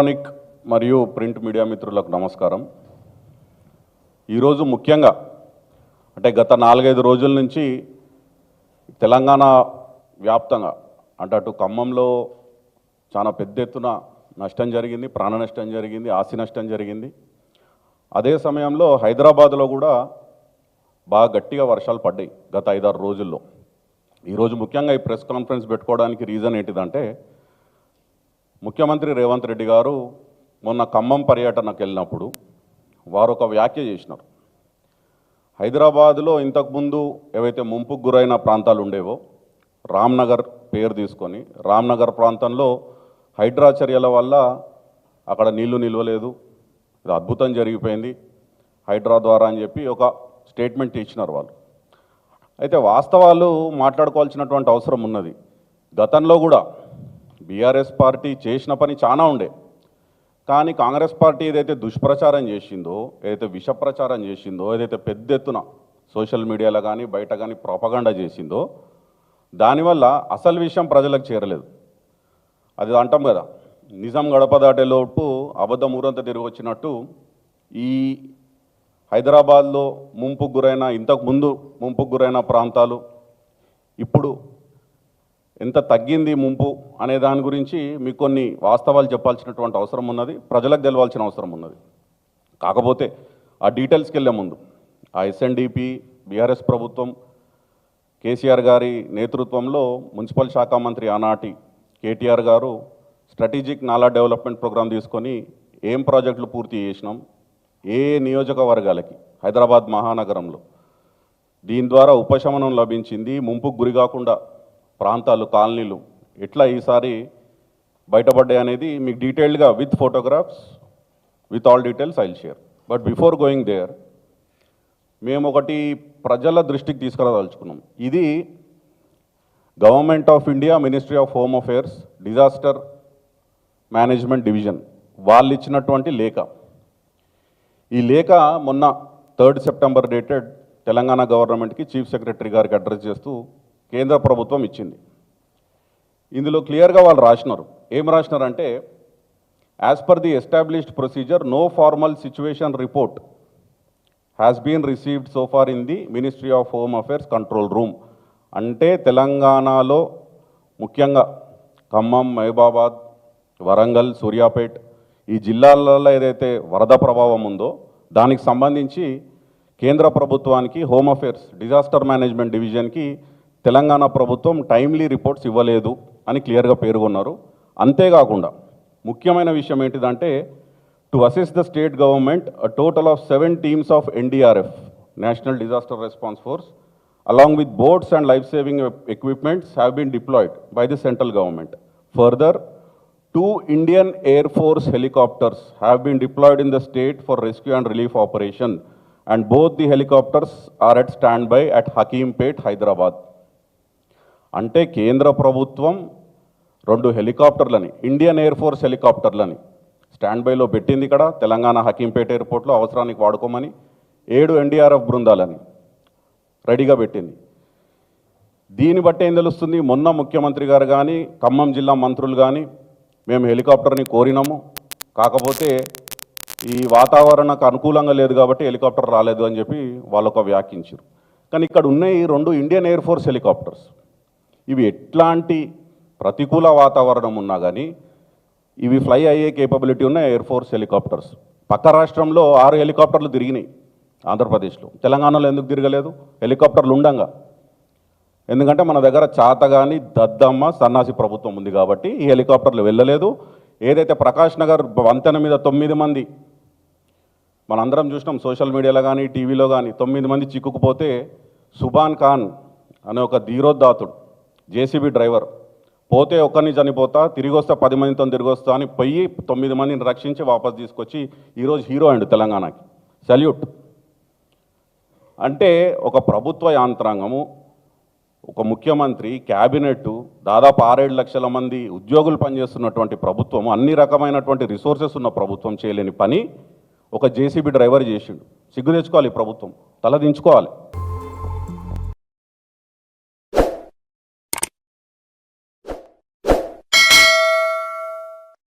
Electronic మరియు print media మిత్రులకు నమస్కారం. ఈరోజు ముఖ్యంగా అంటే గత నాలుగైదు రోజుల నుంచి తెలంగాణ వ్యాప్తంగా అంటే అటు ఖమ్మంలో చాలా పెద్ద ఎత్తున నష్టం జరిగింది ప్రాణ నష్టం జరిగింది ఆస్తి నష్టం జరిగింది. అదే సమయంలో హైదరాబాద్లో కూడా బాగా గట్టిగా వర్షాలు పడ్డాయి గత ఐదారు రోజుల్లో. ఈరోజు ముఖ్యంగా ఈ ప్రెస్ కాన్ఫరెన్స్ పెట్టుకోవడానికి రీజన్ ఏంటిదంటే ముఖ్యమంత్రి రేవంత్ రెడ్డి గారు మొన్న ఖమ్మం పర్యటనకు వెళ్ళినప్పుడు వారు ఒక వ్యాఖ్య చేసినారు. హైదరాబాదులో ఇంతకుముందు ఏవైతే ముంపుకు గురైన ప్రాంతాలు ఉండేవో రామ్నగర్ పేరు తీసుకొని రామ్నగర్ ప్రాంతంలో హైడ్రా చర్యల వల్ల అక్కడ నీళ్ళు నిల్వలేదు ఇది అద్భుతం జరిగిపోయింది హైడ్రా ద్వారా అని చెప్పి ఒక స్టేట్మెంట్ ఇచ్చినారు వాళ్ళు. అయితే వాస్తవాలు మాట్లాడుకోవాల్సినటువంటి అవసరం ఉన్నది. గతంలో కూడా బీఆర్ఎస్ పార్టీ చేసిన పని చాలా ఉండే. కానీ కాంగ్రెస్ పార్టీ ఏదైతే దుష్ప్రచారం చేసిందో ఏదైతే విషప్రచారం చేసిందో ఏదైతే పెద్ద ఎత్తున సోషల్ మీడియాలో కానీ బయట కానీ ప్రాపగాండా చేసిందో దానివల్ల అసలు విషయం ప్రజలకు చేరలేదు. అది అంటాం కదా నిజం గడప దాటేలోపు అబద్ధ అబద్ధం ఊరంతా తిరిగి వచ్చినట్టు ఈ హైదరాబాద్లో ముంపుకు గురైన ఇంతకు ముందు ముంపుకు గురైన ప్రాంతాలు ఇప్పుడు ఎంత తగ్గింది ముంపు అనే దాని గురించి మీకు కొన్ని వాస్తవాలు చెప్పాల్సినటువంటి అవసరం ఉన్నది ప్రజలకు తెలవాల్సిన అవసరం ఉన్నది. కాకపోతే ఆ డీటెయిల్స్కి వెళ్ళే ముందు ఆ ఎస్ఎన్డిపి బీఆర్ఎస్ ప్రభుత్వం కేసీఆర్ గారి నేతృత్వంలో మున్సిపల్ శాఖ మంత్రి ఆనాటి కేటీఆర్ గారు స్ట్రాటజిక్ నాలా డెవలప్మెంట్ ప్రోగ్రాం తీసుకొని ఏం ప్రాజెక్టులు పూర్తి చేసినాం ఏ నియోజకవర్గాలకి హైదరాబాద్ మహానగరంలో. దీని ద్వారా ఉపశమనం లభించింది ముంపుకు గురి కాకుండా ప్రాంతాలు కాలనీలు ఎట్లా ఈసారి బయటపడ్డాయి అనేది మీకు డీటెయిల్డ్గా with photographs with all details I'll share. But before going there మేము ఒకటి ప్రజల దృష్టికి తీసుకురాదలుచుకున్నాం. ఇది government of India ministry of home affairs disaster management division వాళ్ళు ఇచ్చినటువంటి లేఖ. ఈ లేఖ మొన్న థర్డ్ సెప్టెంబర్ డేటెడ్ తెలంగాణ గవర్నమెంట్కి చీఫ్ సెక్రటరీ గారికి అడ్రస్ చేస్తూ కేంద్ర ప్రభుత్వం ఇచ్చింది. ఇందులో క్లియర్గా వాళ్ళు రాసినారు. ఏం రాసినారంటే as per the established procedure no formal situation report has been received so far in the ministry of home affairs control room అంటే తెలంగాణలో ముఖ్యంగా ఖమ్మం మహబాబాద్ వరంగల్ సూర్యాపేట్ ఈ జిల్లాలలో ఏదైతే వరద ప్రభావం ఉందో దానికి సంబంధించి కేంద్ర ప్రభుత్వానికి హోమ్ అఫేర్స్ డిజాస్టర్ మేనేజ్మెంట్ డివిజన్కి తెలంగాణ ప్రభుత్వం టైమ్లీ రిపోర్ట్స్ ఇవ్వలేదు అని క్లియర్గా పేర్కొన్నారు. అంతేకాకుండా ముఖ్యమైన విషయం ఏంటిదంటే to assist the state government a total of seven teams of NDRF national disaster response force along with boats and life saving equipments have been deployed by the central government further two Indian air force helicopters have been deployed in the state for rescue and relief operation and both the helicopters are at standby at Hakimpet Hyderabad అంటే కేంద్ర ప్రభుత్వం రెండు హెలికాప్టర్లని Indian air force హెలికాప్టర్లని స్టాండ్ బైలో పెట్టింది ఇక్కడ తెలంగాణ హకీంపేట ఎయిర్పోర్ట్లో అవసరానికి వాడుకోమని ఏడు ఎన్డీఆర్ఎఫ్ బృందాలని రెడీగా పెట్టింది. దీన్ని బట్టి ఏం తెలుస్తుంది? మొన్న ముఖ్యమంత్రి గారు కానీ ఖమ్మం జిల్లా మంత్రులు కానీ మేము హెలికాప్టర్ని కోరినాము. కాకపోతే ఈ వాతావరణకు అనుకూలంగా లేదు కాబట్టి హెలికాప్టర్ రాలేదు అని చెప్పి వాళ్ళొక వ్యాఖ్యించారు కానీ ఇక్కడ ఉన్నాయి రెండు ఇండియన్ ఎయిర్ ఫోర్స్ హెలికాప్టర్స్. ఇవి ఎట్లాంటి ప్రతికూల వాతావరణం ఉన్నా కానీ ఇవి ఫ్లై అయ్యే కేపబిలిటీ ఉన్న ఎయిర్ ఫోర్స్ హెలికాప్టర్స్ పక్క రాష్ట్రంలో ఆరు హెలికాప్టర్లు తిరిగినాయి ఆంధ్రప్రదేశ్లో. తెలంగాణలో ఎందుకు తిరగలేదు? హెలికాప్టర్లు ఉండంగా. ఎందుకంటే మన దగ్గర చాతగాని దద్దమ్మ సన్నాసి ప్రభుత్వం ఉంది కాబట్టి ఈ హెలికాప్టర్లు వెళ్ళలేదు. ఏదైతే ప్రకాష్ నగర్ వంతెన మీద తొమ్మిది మంది మనందరం చూసినాం సోషల్ మీడియాలో కానీ టీవీలో కానీ తొమ్మిది మంది చిక్కుకుపోతే సుబాన్ ఖాన్ అనే ఒక ధీరోద్దాతుడు జేసీబీ డ్రైవర్ పోతే ఒక్కరిని చనిపోతా తిరిగి వస్తే పది మందితో తిరిగి వస్తా అని పోయి తొమ్మిది మందిని రక్షించి వాపస్ తీసుకొచ్చి ఈరోజు హీరో అండి తెలంగాణకి. సల్యూట్ అంటే ఒక ప్రభుత్వ యాంత్రాంగము ఒక ముఖ్యమంత్రి క్యాబినెట్ దాదాపు ఆరేడు లక్షల మంది ఉద్యోగులు పనిచేస్తున్నటువంటి ప్రభుత్వం అన్ని రకమైనటువంటి రిసోర్సెస్ ఉన్న ప్రభుత్వం చేయలేని పని ఒక జేసీబీ డ్రైవర్ చేసిండు. సిగ్గు తెచ్చుకోవాలి ప్రభుత్వం తల దించుకోవాలి.